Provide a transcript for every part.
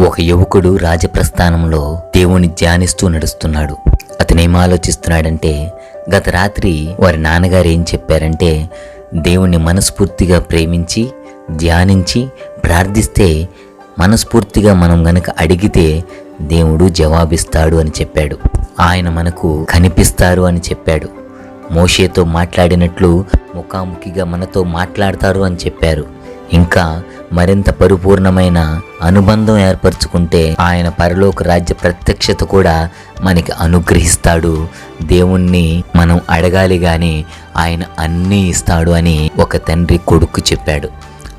ఒక యువకుడు రాజప్రస్థానంలో దేవుని ధ్యానిస్తూ నడుస్తున్నాడు. అతనేం ఆలోచిస్తున్నాడంటే గత రాత్రి వారి నాన్నగారు ఏం చెప్పారంటే దేవుణ్ణి మనస్ఫూర్తిగా ప్రేమించి ధ్యానించి ప్రార్థిస్తే మనస్ఫూర్తిగా మనం గనక అడిగితే దేవుడు జవాబిస్తాడు అని చెప్పాడు. ఆయన మనకు కనిపిస్తారు అని చెప్పాడు. మోషేతో మాట్లాడినట్లు ముఖాముఖిగా మనతో మాట్లాడతారు అని చెప్పారు. ఇంకా మరింత పరిపూర్ణమైన అనుబంధం ఏర్పరచుకుంటే ఆయన పరలోక రాజ్య ప్రత్యక్షత కూడా మనకి అనుగ్రహిస్తాడు. దేవుణ్ణి మనం అడగాలి గాని ఆయన అన్నీ ఇస్తాడు అని ఒక తండ్రి కొడుకు చెప్పాడు.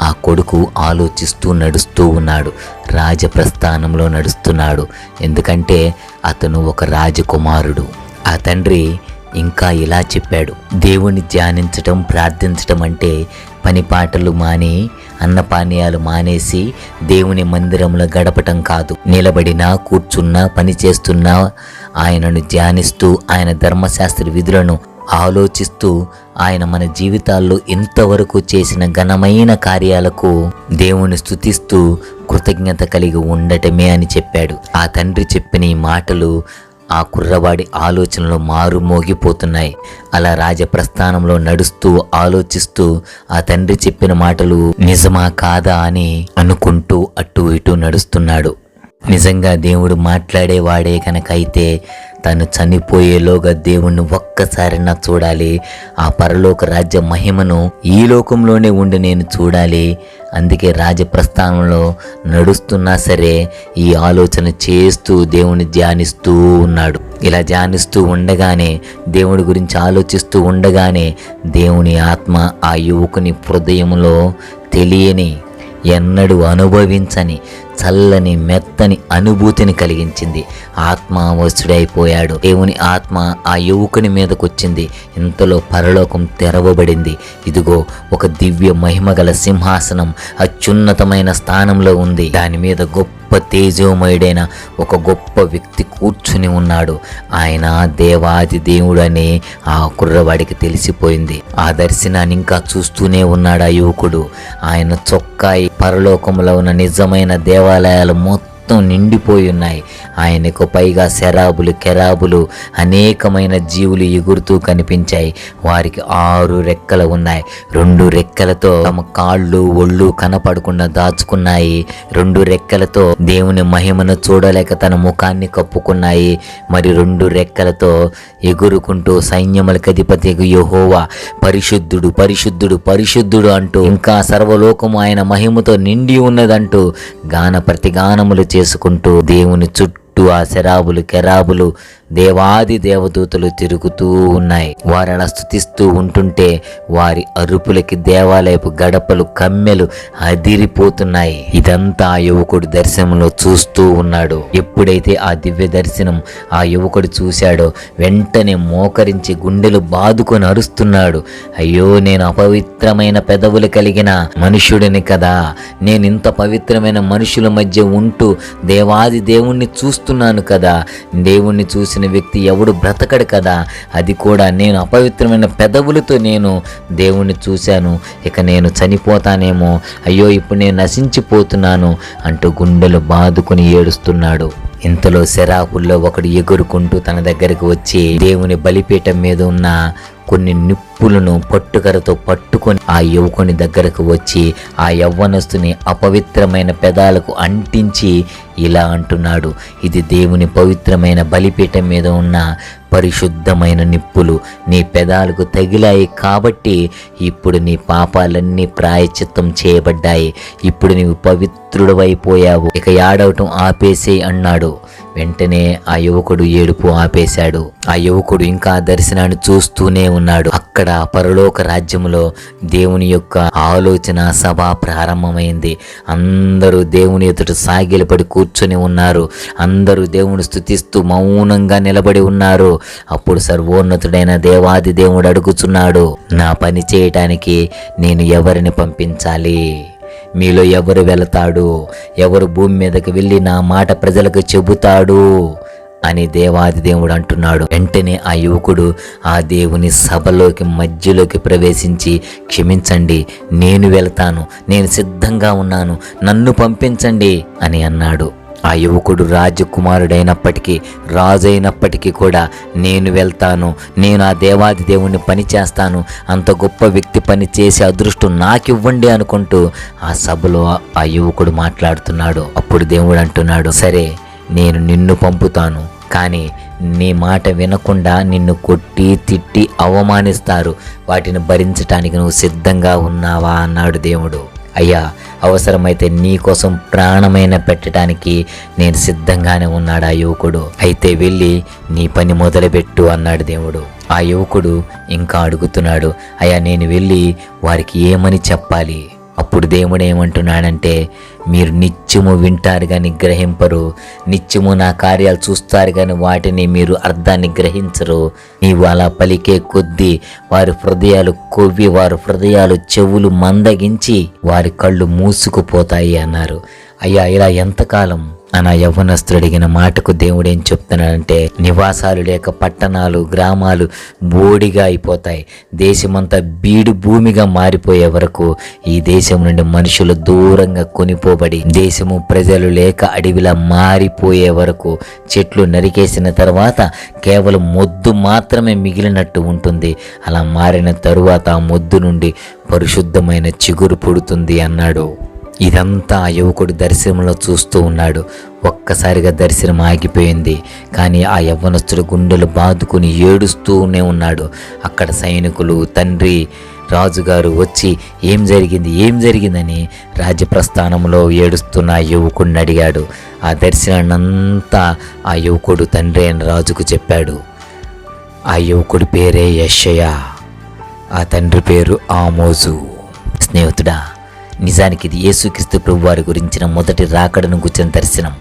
ఆ కొడుకు ఆలోచిస్తూ నడుస్తూ ఉన్నాడు. రాజప్రస్థానంలో నడుస్తున్నాడు. ఎందుకంటే అతను ఒక రాజకుమారుడు. ఆ తండ్రి ఇంకా ఇలా చెప్పాడు. దేవుని ధ్యానించటం ప్రార్థించటం అంటే పని పాటలు మాని అన్నపానీయాలు మానేసి దేవుని మందిరంలో గడపటం కాదు. నిలబడినా కూర్చున్నా పని చేస్తున్నా ఆయనను ధ్యానిస్తూ ఆయన ధర్మశాస్త్ర విధులను ఆలోచిస్తూ ఆయన మన జీవితాల్లో ఇంతవరకు చేసిన ఘనమైన కార్యాలకు దేవుని స్థుతిస్తూ కృతజ్ఞత కలిగి ఉండటమే అని చెప్పాడు. ఆ తండ్రి చెప్పిన ఈ మాటలు ఆ కుర్రవాడి ఆలోచనలు మారుమోగిపోతున్నాయి అలా రాజప్రస్థానంలో నడుస్తూ ఆలోచిస్తూ ఆ తండ్రి చెప్పిన మాటలు నిజమా కాదా అని అనుకుంటూ అటు ఇటు నడుస్తున్నాడు. నిజంగా దేవుడు మాట్లాడేవాడే కనుక అయితే తను చనిపోయేలోగా దేవుణ్ణి ఒక్కసారైనా చూడాలి. ఆ పరలోక రాజ్య మహిమను ఈ లోకంలోనే ఉండి నేను చూడాలి. అందుకే రాజప్రస్థానంలో నడుస్తున్నా సరే ఈ ఆలోచన చేస్తూ దేవుని ధ్యానిస్తూ ఉన్నాడు. ఇలా ధ్యానిస్తూ ఉండగానే దేవుడి గురించి ఆలోచిస్తూ ఉండగానే దేవుని ఆత్మ ఆ యువకుని హృదయంలో తెలియని ఎన్నడూ అనుభవించని చల్లని మెత్తని అనుభూతిని కలిగించింది. ఆత్మావశుడైపోయాడు దేవుని ఆత్మ ఆ యువకుని మీదకొచ్చింది. ఇంతలో పరలోకం తెరవబడింది. ఇదిగో ఒక దివ్య మహిమగల సింహాసనం అత్యున్నతమైన స్థానంలో ఉంది. దాని మీద గొప్ప గొప్ప తేజోమయుడైన ఒక గొప్ప వ్యక్తి కూర్చుని ఉన్నాడు. ఆయన దేవాది దేవుడని ఆ కుర్రవాడికి తెలిసిపోయింది. ఆ దర్శనాన్ని ఇంకా చూస్తూనే ఉన్నాడు ఆ యువకుడు. ఆయన చొక్కాయి పరలోకంలో ఉన్న నిజమైన దేవాలయాలు మొత్తం నిండిపోయి ఉన్నాయి. ఆయనకు పైగా శరాబులు కెరాబులు అనేకమైన జీవులు ఎగురుతూ కనిపించాయి. వారికి ఆరు రెక్కలు ఉన్నాయి. రెండు రెక్కలతో తమ కాళ్ళు ఒళ్ళు కనపడకుండా దాచుకున్నాయి. రెండు రెక్కలతో దేవుని మహిమను చూడలేక తన ముఖాన్ని కప్పుకున్నాయి. మరి రెండు రెక్కలతో ఎగురుకుంటూ సైన్యములకు అధిపతి యహోవా పరిశుద్ధుడు పరిశుద్ధుడు పరిశుద్ధుడు అంటూ ఇంకా సర్వలోకము ఆయన మహిమతో నిండి ఉన్నదంటూ గాన ప్రతిగానములు చేసుకుంటూ దేవుని చుట్టూ ఆ శరాబులు కెరాబులు దేవాది దేవదూతలు తిరుగుతూ ఉన్నాయి. వారు అలా స్థుతిస్తూ ఉంటుంటే వారి అరుపులకి దేవాలయపు గడపలు కమ్మెలు అదిరిపోతున్నాయి. ఇదంతా ఆ యువకుడు దర్శనంలో చూస్తూ ఉన్నాడు. ఎప్పుడైతే ఆ దివ్య దర్శనం ఆ యువకుడు చూశాడో వెంటనే మోకరించి గుండెలు బాదుకొని అరుస్తున్నాడు. అయ్యో నేను అపవిత్రమైన పెదవులు కలిగిన మనుష్యుడిని కదా. నేను ఇంత పవిత్రమైన మనుషుల మధ్య ఉంటూ దేవాది దేవుణ్ణి చూస్తున్నాను కదా. దేవుణ్ణి చూసిన వ్యక్తి ఎవడు బ్రతకడు కదా? అది కూడా నేను అపవిత్రమైన పెదవులతో నేను దేవుణ్ణి చూశాను. ఇక నేను చనిపోతానేమో? అయ్యో ఇప్పుడు నేను నశించిపోతున్నాను అంటూ గుండెలు బాదుకుని ఏడుస్తున్నాడు. ఇంతలో శరాపుల్లో ఒకడు ఎగురుకుంటూ తన దగ్గరికి వచ్చి దేవుని బలిపీఠం మీద ఉన్న కొన్ని నిప్పులను పట్టుకరతో పట్టుకొని ఆ యువకుని దగ్గరకు వచ్చి ఆ యవ్వనస్తుని అపవిత్రమైన పెదాలకు అంటించి ఇలా అంటున్నాడు ఇది దేవుని పవిత్రమైన బలిపీఠం మీద ఉన్న పరిశుద్ధమైన నిప్పులు. నీ పెదాలకు తగిలాయి కాబట్టి ఇప్పుడు నీ పాపాలన్నీ ప్రాయచిత్తం చేయబడ్డాయి. ఇప్పుడు నీవు పవిత్రుడవైపోయావు. ఇక ఆడవటం ఆపేసే అన్నాడు. వెంటనే ఆ యువకుడు ఏడుపు ఆపేశాడు. ఆ యువకుడు ఇంకా దర్శనాన్ని చూస్తూనే ఉన్నాడు. అక్కడ పరలోక రాజ్యములో దేవుని యొక్క ఆలోచన సభ ప్రారంభమైంది. అందరూ దేవుని ఎదుట సాగిలపడి కూర్చొని ఉన్నారు. అందరూ దేవుని స్థుతిస్తూ మౌనంగా నిలబడి ఉన్నారు. అప్పుడు సర్వోన్నతుడైన దేవాది దేవుడు అడుగుచున్నాడు నా పని చేయటానికి నేను ఎవరిని పంపించాలి? మీలో ఎవరు వెళతాడు? ఎవరు భూమి మీదకి వెళ్ళి నా మాట ప్రజలకు చెబుతాడు? అని దేవాది దేవుడు అంటున్నాడు. వెంటనే ఆ యువకుడు ఆ దేవుని సభలోకి మధ్యలోకి ప్రవేశించి క్షమించండి నేను వెళ్తాను నేను సిద్ధంగా ఉన్నాను నన్ను పంపించండి అని అన్నాడు. ఆ యువకుడు రాజకుమారుడైనప్పటికీ రాజు అయినప్పటికీ కూడా నేను వెళ్తాను నేను ఆ దేవాది దేవుణ్ణి పని చేస్తాను అంత గొప్ప వ్యక్తి పని చేసే అదృష్టం నాకివ్వండి అనుకుంటూ ఆ సభలో ఆ యువకుడు మాట్లాడుతున్నాడు. అప్పుడు దేవుడు అంటున్నాడు సరే నేను నిన్ను పంపుతాను కానీ నీ మాట వినకుండా నిన్ను కొట్టి తిట్టి అవమానిస్తారు వాటిని భరించటానికి నువ్వు సిద్ధంగా ఉన్నావా? అన్నాడు దేవుడు. అయ్యా అవసరమైతే నీ కోసం ప్రాణమైన పెట్టడానికి నేను సిద్ధంగానే ఉన్నాడు ఆ యువకుడు? అయితే వెళ్ళి నీ పని మొదలుపెట్టు అన్నాడు దేవుడు. ఆ యువకుడు ఇంకా అడుగుతున్నాడు అయ్యా నేను వెళ్ళి వారికి ఏమని చెప్పాలి? అప్పుడు దేవుడు ఏమంటున్నాడంటే మీరు నిత్యము వింటారు కానీ గ్రహింపరు నిత్యము నా కార్యాలు చూస్తారు కానీ వాటిని మీరు అర్థాన్ని గ్రహించరు. నీవు అలా పలికే కొద్దీ వారి హృదయాలు కొవ్వి వారి హృదయాలు చెవులు మందగించి వారి కళ్ళు మూసుకుపోతాయి అన్నారు. అయ్యా ఇలా ఎంతకాలం అనా ఆ యవ్వనస్తుడు అడిగిన మాటకు దేవుడు ఏం చెప్తున్నాడంటే నివాసాలు లేక పట్టణాలు గ్రామాలు బోడిగా అయిపోతాయి. దేశమంతా బీడు భూమిగా మారిపోయే వరకు ఈ దేశం నుండి మనుషులు దూరంగా కొనిపోబడి దేశము ప్రజలు లేక అడవిలా మారిపోయే వరకు చెట్లు నరికేసిన తర్వాత కేవలం మొద్దు మాత్రమే మిగిలినట్టు ఉంటుంది. అలా మారిన తరువాత ఆ మొద్దు నుండి పరిశుద్ధమైన చిగురు పుడుతుంది అన్నాడు. ఇదంతా ఆ యువకుడు దర్శనంలో చూస్తూ ఉన్నాడు. ఒక్కసారిగా దర్శనం ఆగిపోయింది. కానీ ఆ యవ్వనస్తుడు గుండెలు బాదుకుని ఏడుస్తూనే ఉన్నాడు. అక్కడ సైనికులు తండ్రి రాజుగారు వచ్చి ఏం జరిగింది? ఏం జరిగిందని? రాజ్యప్రస్థానంలో ఏడుస్తున్న ఆ యువకుడిని అడిగాడు. ఆ దర్శనాన్నంతా ఆ యువకుడు తండ్రి అయిన రాజుకు చెప్పాడు. ఆ యువకుడి పేరే యశయ ఆ తండ్రి పేరు ఆమోజు. స్నేహితుడా నిజానికి ఇది యేసుక్రీస్తు ప్రభు వారి గురించిన మొదటి రాకడను గుర్చిన దర్శనం.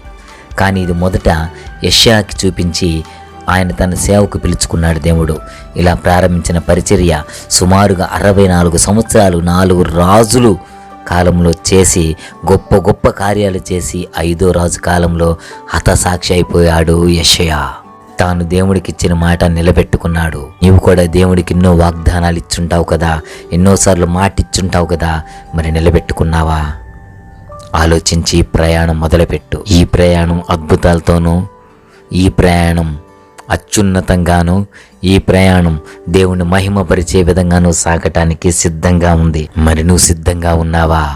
కానీ ఇది మొదట యష్యాకి చూపించి ఆయన తన సేవకు పిలుచుకున్నాడు దేవుడు. ఇలా ప్రారంభించిన పరిచర్య సుమారుగా అరవై నాలుగు సంవత్సరాలు నాలుగు రాజులు కాలంలో చేసి గొప్ప గొప్ప కార్యాలు చేసి ఐదో రాజు కాలంలో హతసాక్షి అయిపోయాడు యషయా. తాను దేవుడికి ఇచ్చిన మాట నిలబెట్టుకున్నాడు. నీవు కూడా దేవుడికి ఎన్నో వాగ్దానాలు ఇచ్చుంటావు కదా? ఎన్నోసార్లు మాట ఇచ్చుంటావు కదా? మరి నిలబెట్టుకున్నావా? ఆలోచించి ప్రయాణం మొదలుపెట్టు. ఈ ప్రయాణం అద్భుతాలతోనూ ఈ ప్రయాణం అత్యున్నతంగాను ఈ ప్రయాణం దేవుని మహిమపరిచే విధంగానూ సాగటానికి సిద్ధంగా ఉంది. మరి నువ్వు సిద్ధంగా ఉన్నావా?